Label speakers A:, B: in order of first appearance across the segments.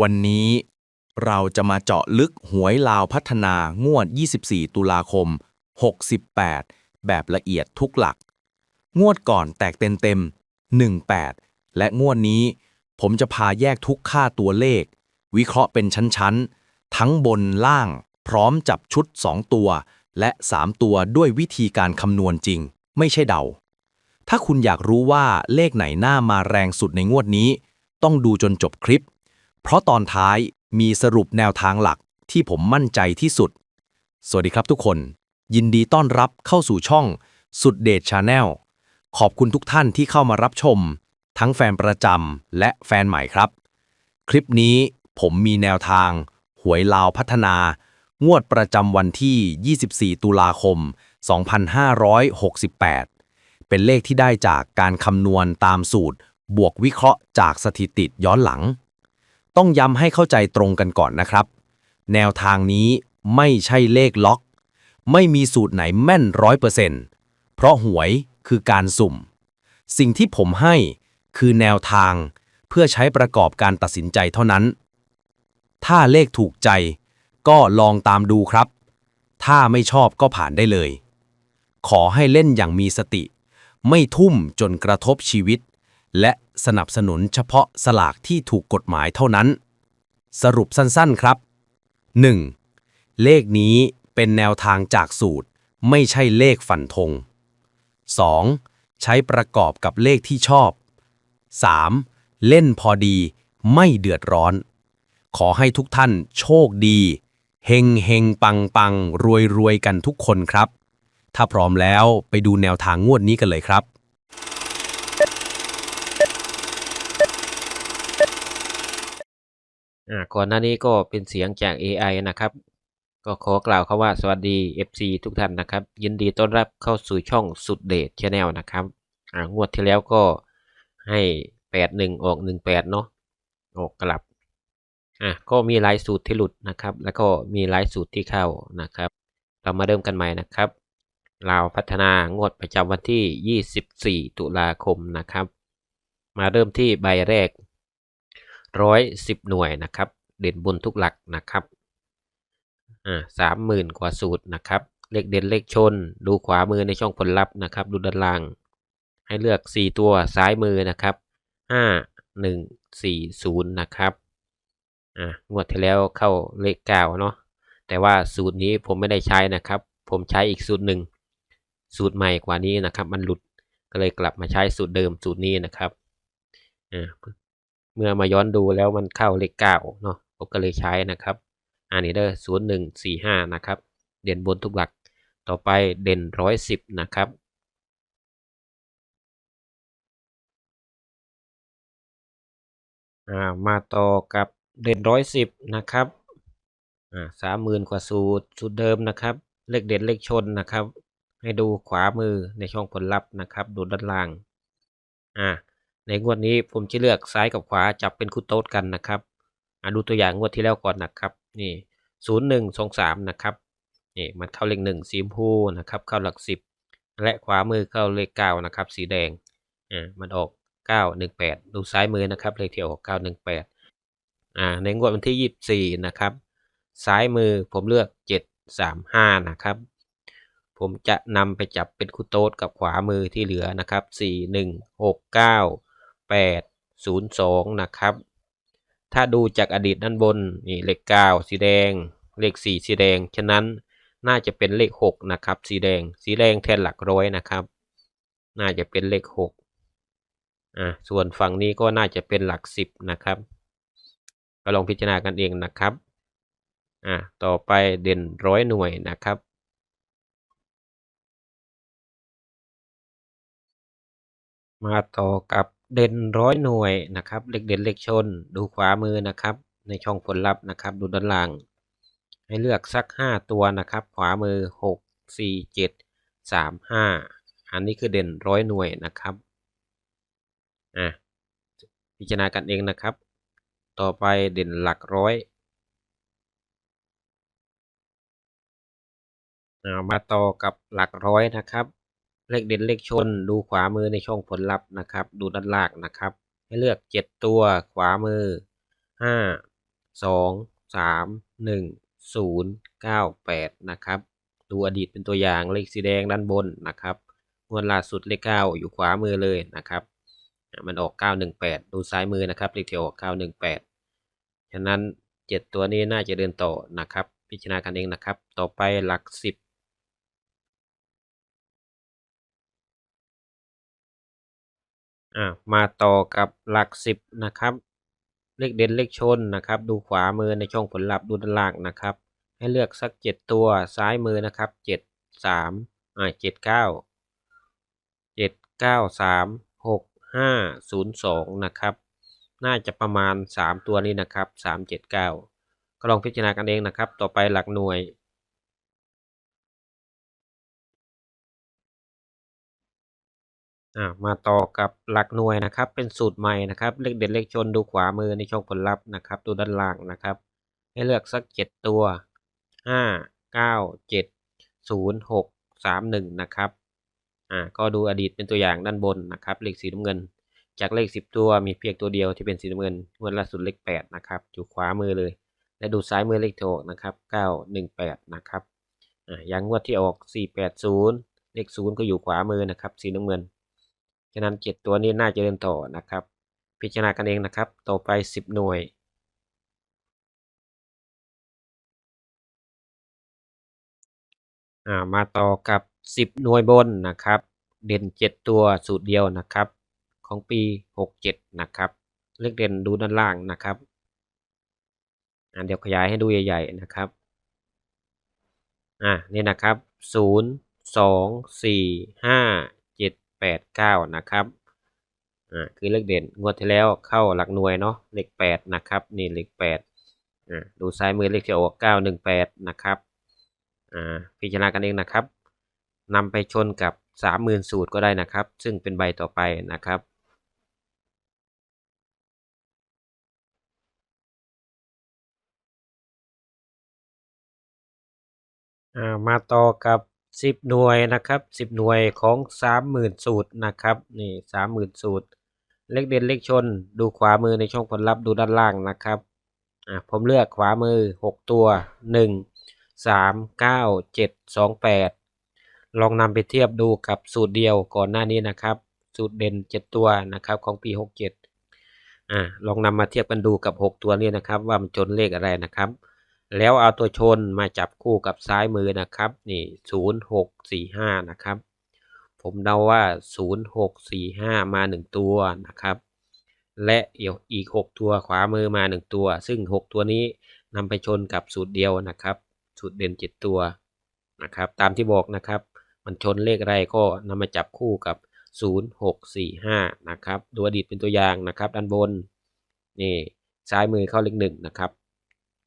A: วันนี้เราจะมาเจาะลึกหวยลาวพัฒนางวด 24 ตุลาคม 68 แบบละเอียดทุกหลัก งวดก่อนแตกเต็มๆ18 และงวดนี้ ผมจะพาแยกทุกค่าตัวเลข วิเคราะห์เป็นชั้นๆ ทั้งบนล่างพร้อมจับชุด 2 ตัว และ 3 ตัวด้วยวิธีการคำนวณจริง ไม่ใช่เดา ถ้าคุณอยากรู้ว่าเลขไหนหน้ามาแรงสุดในงวดนี้ ต้องดูจนจบคลิป เพราะตอนท้ายมีสรุปแนวทางหลักที่ผมมั่นใจที่สุด สวัสดีครับทุกคน ยินดีต้อนรับเข้าสู่ช่องสุดเดชชาแนลขอบคุณทุกท่านที่เข้ามารับชม ทั้งแฟนประจำและแฟนใหม่ครับ คลิปนี้ผมมีแนวทาง หวยลาวพัฒนา งวดประจำวันที่ 24 ตุลาคม 2568 เป็นเลขที่ได้จากการคำนวณตามสูตร บวกวิเคราะห์จากสถิติย้อนหลัง ต้องย้ำให้เข้าใจตรงกันก่อนนะครับ แนวทางนี้ไม่ใช่เลขล็อก ไม่มีสูตรไหนแม่นร้อยเปอร์เซ็นต์เพราะหวยคือการสุ่ม สิ่งที่ผมให้คือแนวทางเพื่อใช้ประกอบการตัดสินใจเท่านั้น ถ้าเลขถูกใจ ก็ลองตามดูครับ ถ้าไม่ชอบก็ผ่านได้เลย ขอให้เล่นอย่างมีสติ ไม่ทุ่มจนกระทบชีวิต และ สนับสนุนเฉพาะสลากที่ถูกกฎหมายเท่านั้น สรุปสั้นๆครับ 1. เลขนี้เป็นแนวทางจากสูตร ไม่ใช่เลขฝันธง 2. ใช้ประกอบกับเลขที่ชอบ 3. เล่นพอดีไม่เดือดร้อน ขอให้ทุกท่านโชคดี เฮงเฮงปังปังรวยรวยกันทุกคนครับ ถ้าพร้อมแล้วไปดูแนวทางงวดนี้กันเลยครับ
B: อ่าก่อนหน้านี้ก็เป็นเสียงจาก AI นะครับ ก็ขอกล่าวคำว่าสวัสดี FC ทุกท่านนะครับ ยินดีต้อนรับเข้าสู่ช่องสุดเดชชาแนลนะครับอ่างวดที่แล้วก็ให้ 81 ออก 18 เนาะออกกลับอะก็มีหลายสูตรที่หลุดนะครับ แล้วก็มีหลายสูตรที่เข้านะครับ เรามาเริ่มกันใหม่นะครับลาวพัฒนางวดประจำวันที่ 24 ตุลาคมนะครับ มาเริ่มที่ใบแรก ร้อยสิบหน่วยนะครับ เด่นบนทุกหลักนะครับอ่าสามหมื่นกว่าสูตรนะครับ เลขเด่นเลขชน ดูขวามือในช่องผลลัพธ์นะครับ ดูด้านล่าง ให้เลือกสี่ตัวซ้ายมือนะครับห้าหนึ่งสี่ศูนย์นะครับอ่างวดที่แล้วเข้าเลขเก้าเนาะแต่ว่าสูตรนี้ผมไม่ได้ใช้นะครับ ผมใช้อีกสูตรหนึ่งสูตรใหม่กว่านี้นะครับ มันหลุดก็เลยกลับมาใช้สูตรเดิมสูตรนี้นะครับอ่า เมื่อมาย้อนดูแล้วมันเข้าเลขเก้าเนาะผมก็เลยใช้นะครับอันนี้เด้อศูนย์หนึ่งสี่ห้านะครับ เด่นบนทุกหลัก ต่อไปเด่นร้อยสิบนะครับมาต่อกับเด่นร้อยสิบนะครับสามหมื่นกว่าสูตรสูตรเดิมนะครับ เลขเด่นเลขชนนะครับ ให้ดูขวามือในช่องผลลัพธ์นะครับ ดูด้านล่าง อ่า ในงวดนี้ผมจะเลือกซ้ายกับขวาจับเป็นคู่โต๊ดกันนะครับดูตัวอย่างงวดที่แล้วก่อนนะครับ นี่ศูนย์หนึ่งสองสามนะครับนี่มันเข้าเลขหนึ่งสีชมพูนะครับ เข้าหลักสิบและขวามือเข้าเลขเก้านะครับ สีแดงอ่ามันออกเก้าหนึ่งแปดดูซ้ายมือนะครับเลขที่ออกเก้าหนึ่งแปดอ่าในงวดวันที่ยี่สิบสี่นะครับ ซ้ายมือผมเลือกเจ็ดสามห้านะครับ ผมจะนำไปจับเป็นคู่โต๊ดกับขวามือที่เหลือนะครับสี่หนึ่งหกเก้า 8 0 2 นะครับ ถ้าดูจากอดีตด้านบนนี่เลข 9 สีแดง เลข 4 สีแดง ฉะนั้นน่าจะเป็นเลข 6 นะครับ สีแดง สีแดงแทนหลักร้อยนะครับ น่าจะเป็นเลข 6 อ่าส่วนฝั่งนี้ก็น่าจะเป็นหลัก 10 นะครับ ก็ลองพิจารณากันเองนะครับ อ่าต่อไปเด่นร้อยหน่วยนะครับมาต่อกับ เด่นร้อยหน่วยนะครับ เลขเด่นเลขชน ดูขวามือนะครับ ในช่องผลลัพธ์นะครับ ดูด้านล่าง ให้เลือกสักห้าตัวนะครับ ขวามือหกสี่เจ็ดสามห้าอันนี้คือเด่นร้อยหน่วยนะครับอะพิจารณากันเองนะครับ ต่อไปเด่นหลักร้อยมาต่อกับหลักร้อยนะครับ เลขเด่นเลขชน ดูขวามือในช่องผลลัพธ์นะครับ ดูด้านล่างนะครับ ให้เลือก 7 ตัวขวามือ 5 2 3 1 0 9 8 นะครับ ดูอดีตเป็นตัวอย่างเลขสีแดงด้านบนนะครับงวดล่าสุดเลข 9 อยู่ขวามือเลยนะครับ มันออก 918 ดูซ้ายมือนะครับเลขที่ออก 918 ฉะนั้น 7 ตัวนี้น่าจะเดินต่อนะครับ พิจารณากันเองนะครับ ต่อไปหลัก 10 อ่ามาต่อกับหลักสิบนะครับ เลขเด่นเลขชนนะครับ ดูขวามือในช่องผลลัพธ์ดูด้านล่างนะครับ ให้เลือกสักเจ็ดตัวซ้ายมือนะครับเจ็ดสามอ่าเจ็ดเก้าเจ็ดเก้าสามหกห้าศูนย์สองนะครับน่าจะประมาณสามตัวนี้นะครับสามเจ็ดเก้าก็ลองพิจารณากันเองนะครับ ต่อไปหลักหน่วย อ่ามาต่อกับหลักหน่วยนะครับ เป็นสูตรใหม่นะครับ เลขเด็ดเลขชนดูขวามือในช่องผลลัพธ์นะครับดูด้านล่างนะครับ ให้เลือกสักเจ็ดตัวห้าเก้าเจ็ดศูนย์หกสามหนึ่งนะครับอ่าก็ดูอดีตเป็นตัวอย่างด้านบนนะครับเลขสีน้ำเงิน จากเลขสิบตัวมีเพียงตัวเดียวที่เป็นสีน้ำเงินงวดล่าสุดเลขแปดนะครับอยู่ขวามือเลย และดูซ้ายมือเลขโทรนะครับเก้าหนึ่งแปดนะครับอ่าอย่างงวดที่ออกสี่แปดศูนย์เลขศูนย์ก็อยู่ขวามือนะครับสีน้ำเงิน ฉะนั้นเจ็ดตัวนี้น่าจะเดินต่อนะครับ พิจารณากันเองนะครับ ต่อไปสิบหน่วยอ่ามาต่อกับสิบหน่วยบนนะครับ เด่นเจ็ดตัวสูตรเดียวนะครับ ของปีหกเจ็ดนะครับ เลขเด่นดูด้านล่างนะครับอ่าเดี๋ยวขยายให้ดูใหญ่ ๆ นะครับ อ่านี่นะครับศูนย์ส องสี่ห้าเจ็ดแปดเก้านะครับอ่าคือเลขเด่นงวดที่แล้วเข้าหลักหน่วยเนาะเลขแปดนะครับ นี่เลขแปดอ่าดูซ้ายมือเลขที่ออกเก้าหนึ่งแปดนะครับอ่าพิจารณากันเองนะครับนำไปชนกับสามหมื่นสูตรก็ได้นะครับ ซึ่งเป็นใบต่อไปนะครับอ่ามาต่อกับ สิบหน่วยนะครับสิบหน่วยของสามหมื่นสูตรนะครับนี่สามหมื่นสูตร เลขเด่นเลขชนดูขวามือในช่องผลลัพธ์ดูด้านล่างนะครับอ่าผมเลือกขวามือหกตัวหนึ่งสามเก้าเจ็ดสองแปดลองนำไปเทียบดูกับสูตรเดียวก่อนหน้านี้นะครับ สูตรเด่นเจ็ดตัวนะครับของปีหกเจ็ดอ่าลองนำมาเทียบกันดูกับหกตัวนี้นะครับ ว่ามันชนเลขอะไรนะครับ แล้วเอาตัวชนมาจับคู่กับซ้ายมือนะครับ นี่ศูนย์หกสี่ห้านะครับ ผมเดาว่าศูนย์หกสี่ห้ามาหนึ่งตัวนะครับ และอีกหกตัวขวามือมาหนึ่งตัว ซึ่งหกตัวนี้นำไปชนกับสูตรเดียวนะครับ สูตรเด่นเจ็ดตัวนะครับ ตามที่บอกนะครับ มันชนเลขอะไรก็นำมาจับคู่กับศูนย์หกสี่ห้านะครับ ดูอดีตเป็นตัวอย่างนะครับ ด้านบน นี่ซ้ายมือเข้าเลขหนึ่งนะครับ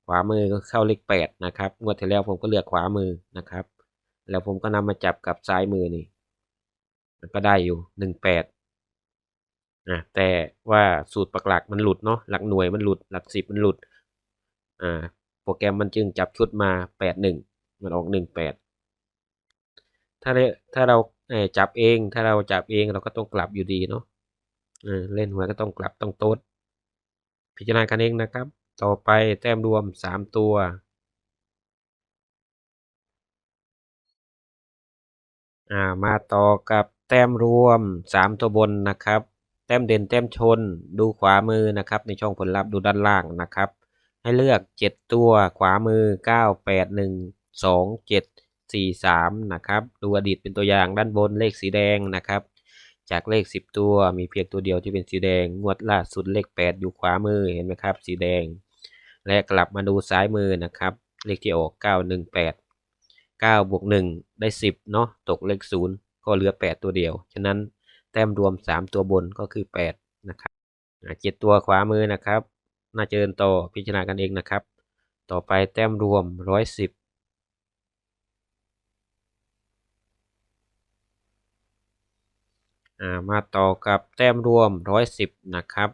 B: ขวามือก็เข้าเลขแปดนะครับ งวดที่แล้วผมก็เลือกขวามือนะครับ แล้วผมก็นำมาจับกับซ้ายมือนี่มันก็ได้อยู่หนึ่งแปดอะแต่ว่าสูตรปักหลักมันหลุดเนาะหลักหน่วยมันหลุดหลักสิบมันหลุดอ่าโปรแกรมมันจึงจับชุดมาแปดหนึ่งมันออกหนึ่งแปดถ้าเราถ้าเราจับเอง ถ้าเราจับเองเราก็ต้องกลับอยู่ดีเนาะเออเล่นหวยก็ต้องกลับต้องโต๊ดพิจารณากันเองนะครับ ต่อไปแต้มรวมสามตัว อ่ามาต่อกับแต้มรวมสามตัวบนนะครับ แต้มเด่นแต้มชนดูขวามือนะครับ ในช่องผลลัพธ์ดูด้านล่างนะครับ ให้เลือกเจ็ดตัวขวามือเก้าแปดหนึ่งสองเจ็ดสี่สามนะครับ ดูอดีตเป็นตัวอย่างด้านบนเลขสีแดงนะครับจากเลขสิบตัวมีเพียงตัวเดียวที่เป็นสีแดง งวดล่าสุดเลขแปดอยู่ขวามือเห็นไหมครับ สีแดง และกลับมาดูซ้ายมือนะครับ เลขที่ออกเก้าหนึ่งแปดเก้าบวกหนึ่งได้สิบเนาะตกเลขศูนย์ก็เหลือแปดตัวเดียว ฉะนั้นแต้มรวมสามตัวบนก็คือแปดนะครับเจ็ดตัวขวามือนะครับ น่าจะเดินต่อพิจารณากันเองนะครับ ต่อไปแต้มรวมร้อยสิบมาต่อกับแต้มรวมร้อยสิบนะครับ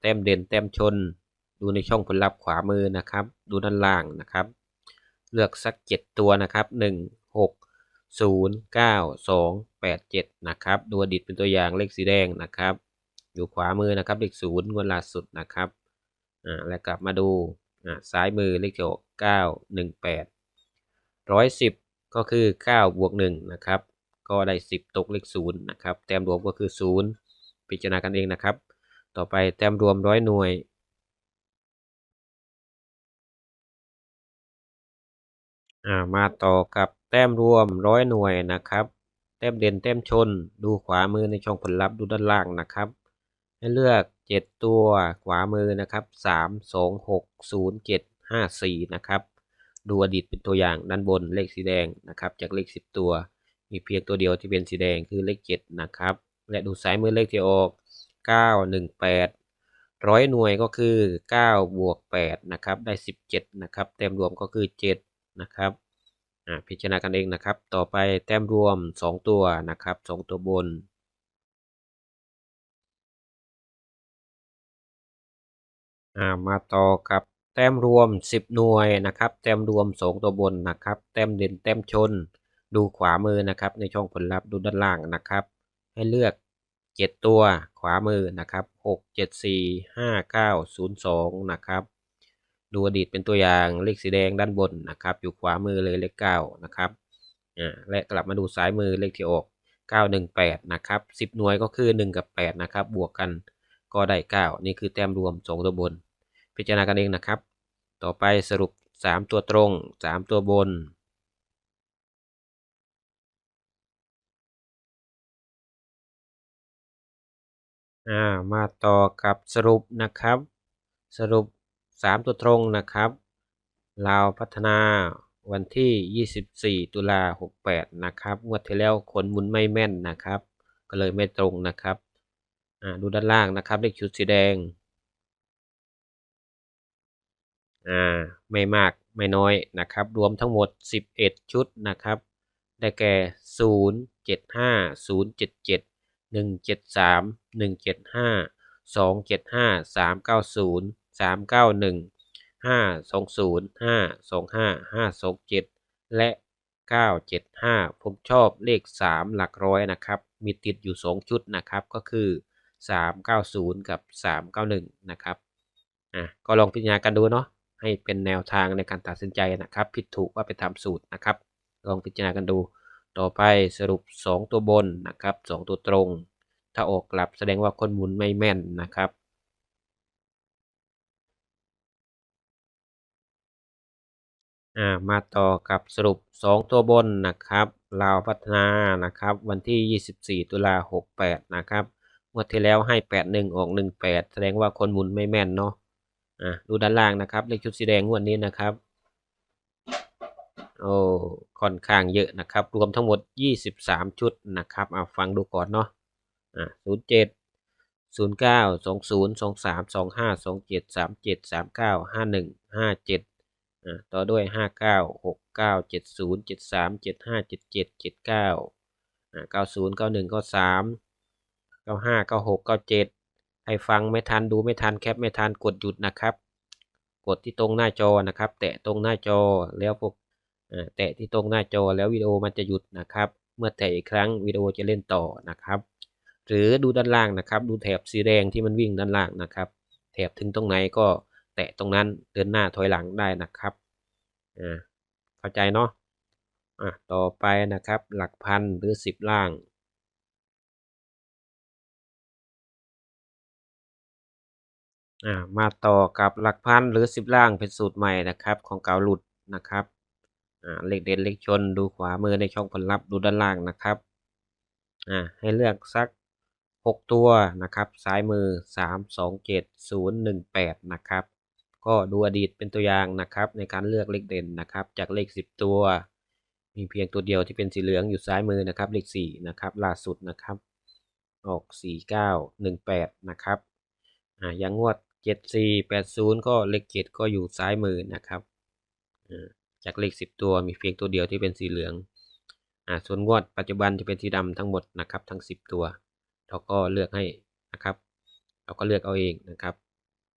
B: แต้มเด่นแต้มชน ดูในช่องผลลัพธ์ขวามือนะครับ ดูด้านล่างนะครับ เลือกสักเจ็ดตัวนะครับหนึ่งหกศูนย์เก้าสองแปดเจ็ดนะครับ ดูอดีตเป็นตัวอย่างเลขสีแดงนะครับ อยู่ขวามือนะครับเลขศูนย์งวดล่าสุดนะครับอ่าแล้วกลับมาดูอ่าซ้ายมือเลขที่ออกเก้าหนึ่งแปดร้อยสิบก็คือเก้าบวกหนึ่งนะครับ ก็ได้สิบตกเลขศูนย์นะครับ แต้มรวมก็คือศูนย์พิจารณากันเองนะครับ ต่อไปแต้มรวมร้อยหน่วย อ่ามาต่อกับแต้มรวมร้อยหน่วยนะครับ แต้มเด่นแต้มชน ดูขวามือในช่องผลลัพธ์ดูด้านล่างนะครับ ให้เลือก 7 ตัวขวามือนะครับ3 2 6 0 7 5 4นะครับดูอดีตเป็นตัวอย่างด้านบนเลขสีแดงนะครับ จากเลข 10 ตัว มีเพียงตัวเดียวที่เป็นสีแดงคือเลข 7 นะครับ และดูซ้ายมือเลขที่ออก 9 1 8ร้อยหน่วยก็คือ 9 บวก 8 นะครับ ได้ 17 นะครับแต้มรวมก็คือ 7 นะครับพิจารณากันเองนะครับ ต่อไปแต้มรวม 2 ตัวนะครับ 2 ตัวบน มาต่อกับแต้มรวม 10 หน่วยนะครับ แต้มรวม 2 ตัวบนนะครับ แต้มเด่นแต้มชน ดูขวามือนะครับ ในช่องผลลัพธ์ดูด้านล่างนะครับ ให้เลือก 7 ตัวขวามือนะครับ 6 7 4 5 9 0 2 นะครับ ดูอดีตเป็นตัวอย่างเลขสีแดงด้านบนนะครับ อยู่ขวามือเลยเลข9นะครับอ่าและกลับมาดูซ้ายมือเลขที่ออก 918 นะครับ 10 หน่วยก็คือ 1 กับ 8 นะครับ บวกกันก็ได้ 9 นี่คือแต้มรวม 2 ตัวบน พิจารณากันเองนะครับ ต่อไปสรุป 3 ตัวตรง 3 ตัวบน อ่า มาต่อกับสรุปนะครับ สรุป 3 ตัวตรงนะครับลาวพัฒนาวันที่ 24 ตุลา 68 นะครับงวดที่แล้วคนหมุนไม่แม่นนะครับ ก็เลยไม่ตรงนะครับอ่าดูด้านล่างนะครับเลขชุดสีแดงอ่าไม่มากไม่น้อยนะครับ รวมทั้งหมด 11 ชุดนะครับ ได้แก่ 0 7 5 0 7 7 1 7 3 1 7 5 2 7 5 3 9 0 3 9 1 5 2 0 5 2 5 5 2 7 และ 975 ผมชอบเลข 3 หลักร้อยนะครับ มีติดอยู่ 2 ชุดนะครับ ก็คือ 390 กับ 391 นะครับ อะ ก็ลองพิจารณากันดูเนาะ ให้เป็นแนวทางในการตัดสินใจนะครับ ผิดถูกว่าไปทำสูตรนะครับ ลองพิจารณากันดู ต่อไปสรุป 2 ตัวบนนะครับ 2 ตัวตรง ถ้าออกกลับแสดงว่าคนหมุนไม่แม่นนะครับ อ่ามาต่อกับสรุป 2 ตัวบนนะครับลาวพัฒนานะครับวันที่ 24 ตุลา68 นะครับงวดที่แล้วให้ 81 ออก 18 แสดงว่าคนหมุนไม่แม่นเนาะอ่าดูด้านล่างนะครับ เลขชุดสีแดงงวดนี้นะครับโอ้ค่อนข้างเยอะนะครับ รวมทั้งหมด 23 ชุดนะครับเอาฟังดูก่อนเนาะอ่า07 09 20 23 25 27 37 39 51 57อ่า ต่อด้วย 59 69 70 73 75 77 79อ่า90 91 93 95 96 97ให้ฟังไม่ทันดูไม่ทันแคปไม่ทันกดหยุดนะครับ กดที่ตรงหน้าจอนะครับ แตะตรงหน้าจอแล้วพวกอ่าแตะที่ตรงหน้าจอแล้ววิดีโอมันจะหยุดนะครับ เมื่อแตะอีกครั้งวิดีโอจะเล่นต่อนะครับ หรือดูด้านล่างนะครับ ดูแถบสีแดงที่มันวิ่งด้านล่างนะครับ แถบถึงตรงไหนก็ แตะตรงนั้นเดินหน้าถอยหลังได้นะครับอ่าเข้าใจเนาะอะต่อไปนะครับหลักพันหรือสิบล่างอ่ามาต่อกับหลักพันหรือสิบล่างเป็นสูตรใหม่นะครับของเก่าหลุดนะครับอ่าเลขเด่นเลขชนดูขวามือในช่องผลลัพธ์ดูด้านล่างนะครับอ่าให้เลือกสักหกตัวนะครับ ซ้ายมือสามสองเจ็ดศูนย์หนึ่งแปดนะครับ ก็ดูอดีตเป็นตัวอย่างนะครับ ในการเลือกเลขเด่นนะครับ จากเลขสิบตัว มีเพียงตัวเดียวที่เป็นสีเหลืองอยู่ซ้ายมือนะครับ เลขสี่นะครับล่าสุดนะครับ ออกสี่เก้าหนึ่งแปดนะครับอ่าอย่างงวดเจ็ดสี่แปดศูนย์ก็เลขเจ็ดก็อยู่ซ้ายมือนะครับจากเลขสิบตัวมีเพียงตัวเดียวที่เป็นสีเหลืองอ่าส่วนงวดปัจจุบันจะเป็นสีดำทั้งหมดนะครับ ทั้งสิบตัว เราก็เลือกให้นะครับ เราก็เลือกเอาเองนะครับ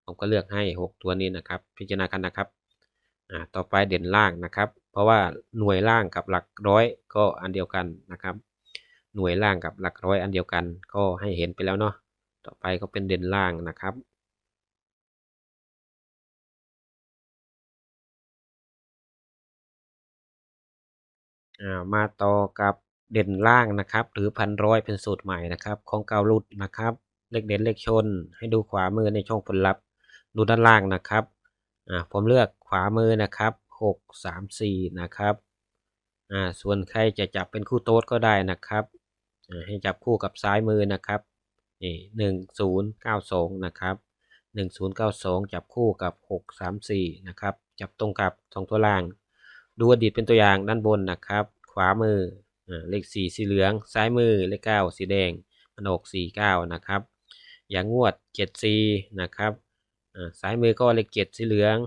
B: ผมก็เลือกให้ 6 ตัวนี้นะครับ พิจารณากันนะครับอ่าต่อไปเด่นล่างนะครับ เพราะว่าหน่วยล่างกับหลักร้อยก็อันเดียวกันนะครับ หน่วยล่างกับหลักร้อยอันเดียวกัน ก็ให้เห็นไปแล้วเนาะต่อไปก็เป็นเด่นล่างนะครับมาต่อกับเด่นล่างนะครับ หรือพันร้อยเป็นสูตรใหม่นะครับ ของเกาลุดนะครับ เลขเด่นเลขชน ให้ดูขวามือในช่องผลลัพธ์ ดูด้านล่างนะครับอ่าผมเลือกขวามือนะครับหกสามสี่นะครับอ่าส่วนใครจะจับเป็นคู่โต๊ดก็ได้นะครับอ่าให้จับคู่กับซ้ายมือนะครับนี่หนึ่งศูนย์เก้าสองนะครับหนึ่งศูนย์เก้าสองจับคู่กับหกสามสี่นะครับ จับตรงกับสองตัวล่าง ดูอดีตเป็นตัวอย่างด้านบนนะครับ ขวามืออเลขสี่สีเหลือง ซ้ายมือเลขเก้าสีแดงมันออกสี่เก้านะครับ อย่างงวดเจ็ดสีนะครับ อ่าซ้ายมือก็เลขเจ็ดสีเหลือง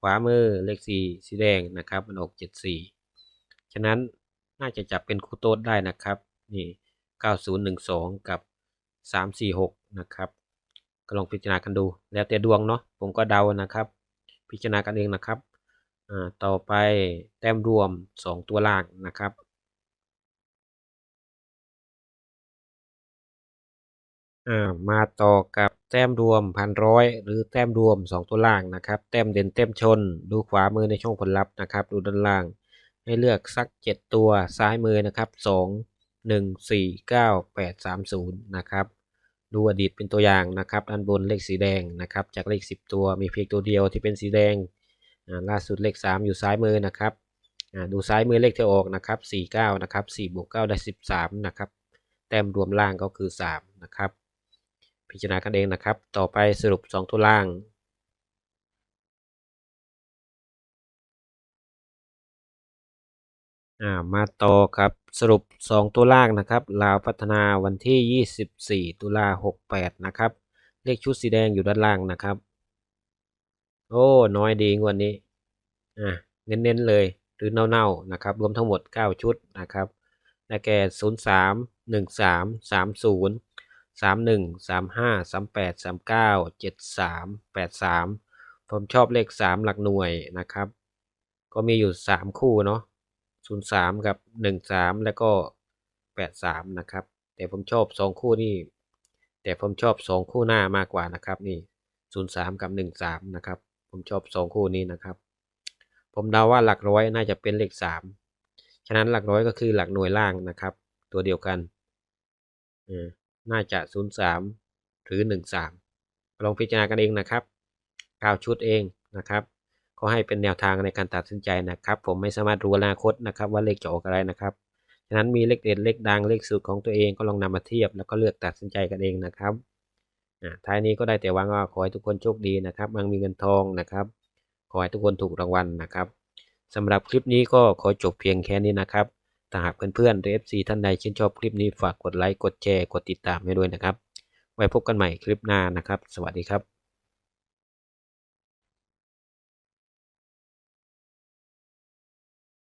B: ขวามือเลขสี่สีแดงนะครับมันออกเจ็ดสี่ฉะนั้นน่าจะจับเป็นคู่โต๊ดได้นะครับนี่เก้าศูนย์หนึ่งสองกับสามสี่หกนะครับก็ลองพิจารณากันดู แล้วแต่ดวงเนาะผมก็เดานะครับ พิจารณากันเองนะครับอ่าต่อไปแต้มรวม 2 ตัวล่างนะครับ อ่ามาต่อกับแต้มรวมพันร้อยหรือแต้มรวม 2 ตัวล่างนะครับ แต้มเด่นแต้มชน ดูขวามือในช่องผลลัพธ์นะครับ ดูด้านล่าง ให้เลือกสัก 7 ตัวซ้ายมือนะครับ 2 1 4 9 8 3 0นะครับ ดูอดีตเป็นตัวอย่างนะครับด้านบนเลขสีแดงนะครับ จากเลข 10 ตัวมีเพียงตัวเดียวที่เป็นสีแดงล่าสุดเลข 3 อยู่ซ้ายมือนะครับดูซ้ายมือเลขที่ออกนะครับ49นะครับ4บวก9ได้ 13นะครับแต้มรวมล่างก็คือ 3 นะครับ พิจารณากันเองนะครับ ต่อไปสรุป 2 ตัวล่างมาต่อครับสรุป 2 ตัวล่างนะครับลาวพัฒนาวันที่ 24 ตุลา68 นะครับ เลขชุดสีแดงอยู่ด้านล่างนะครับ โอ้น้อยดีงวดนี้อะเน้นๆเลยหรือเน่าๆนะครับ รวมทั้งหมด 9 ชุดนะครับได้แก่ 0 3 1 3 3 0 3 1 3 5 3 8 3 9 7 3 8 3ผมชอบเลข3หลักหน่วยนะครับ ก็มีอยู่3คู่เนาะ0 3กับ1 3แล้วก็8 3นะครับ แต่ผมชอบ2คู่นี่แต่ผมชอบ2คู่หน้ามากกว่านะครับนี่0 3กับ1 3นะครับ ผมชอบ2คู่นี้นะครับ ผมเดาว่าหลักร้อยน่าจะเป็นเลข3ฉะนั้นหลักร้อยก็คือหลักหน่วยล่างนะครับ ตัวเดียวกันเออ น่าจะ 0 3 หรือ 1 3 ลองพิจารณากันเองนะครับ9ชุดเองนะครับก็ให้เป็นแนวทางในการตัดสินใจนะครับ ผมไม่สามารถรู้อนาคตนะครับ ว่าเลขจะออกอะไรนะครับฉะนั้นมีเลขเด่นเลขดังเลขสูตรของตัวเองก็ลองนำมาเทียบแล้วก็เลือกตัดสินใจกันเองนะครับท้ายนี้ก็ได้แต่หวังว่าขอให้ทุกคนโชคดีนะครับมังมีเงินทองนะครับ ขอให้ทุกคนถูกรางวัลนะครับสำหรับคลิปนี้ก็ขอจบเพียงแค่นี้นะครับ ถ้าหากเพื่อนๆหรือ FC ท่านใดชื่นชอบคลิปนี้ฝากกดไลค์กดแชร์กดติดตามให้ด้วยนะครับ ไว้พบกันใหม่คลิปหน้านะครับ สวัสดีครับ